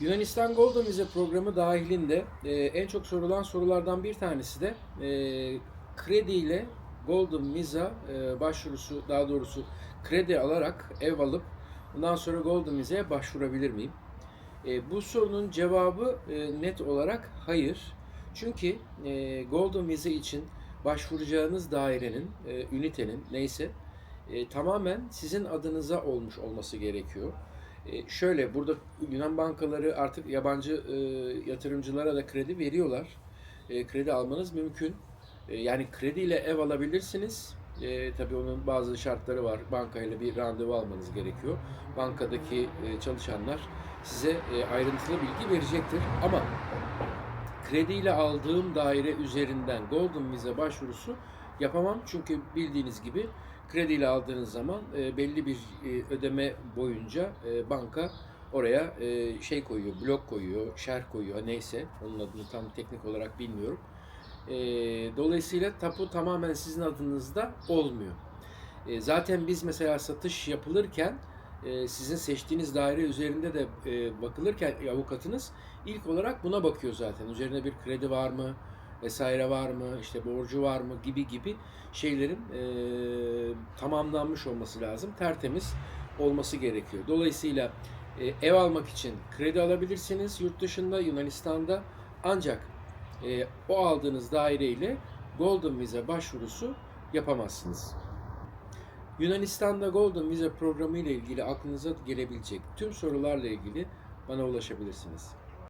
Yunanistan Golden Vize programı dahilinde e, en çok sorulan sorulardan bir tanesi de e, kredi ile Golden Visa e, başvurusu, daha doğrusu kredi alarak ev alıp bundan sonra Golden Vize'ye başvurabilir miyim? E, bu sorunun cevabı e, net olarak hayır. Çünkü e, Golden Vize için başvuracağınız dairenin, e, ünitenin neyse e, tamamen sizin adınıza olmuş olması gerekiyor. E, şöyle burada Yunan bankaları artık yabancı e, yatırımcılara da kredi veriyorlar. E, kredi almanız mümkün. E, yani krediyle ev alabilirsiniz. E, tabii onun bazı şartları var. Bankayla bir randevu almanız gerekiyor. Bankadaki e, çalışanlar size e, ayrıntılı bilgi verecektir. Ama krediyle aldığım daire üzerinden Golden Visa başvurusu yapamam. Çünkü bildiğiniz gibi krediyle aldığınız zaman e, belli bir e, ödeme boyunca e, banka oraya e, şey koyuyor, blok koyuyor, şerh koyuyor neyse onun adını tam teknik olarak bilmiyorum. E, dolayısıyla tapu tamamen sizin adınızda olmuyor. E, zaten biz mesela satış yapılırken e, sizin seçtiğiniz daire üzerinde de e, bakılırken avukatınız ilk olarak buna bakıyor zaten. Üzerine bir kredi var mı, vesaire var mı, işte borcu var mı gibi gibi şeylerin e, tamamlanmış olması lazım. Tertemiz olması gerekiyor. Dolayısıyla e, ev almak için kredi alabilirsiniz yurt dışında, Yunanistan'da. Ancak e, o aldığınız daireyle Golden Visa başvurusu yapamazsınız. Yunanistan'da Golden Visa programı ile ilgili aklınıza gelebilecek tüm sorularla ilgili bana ulaşabilirsiniz.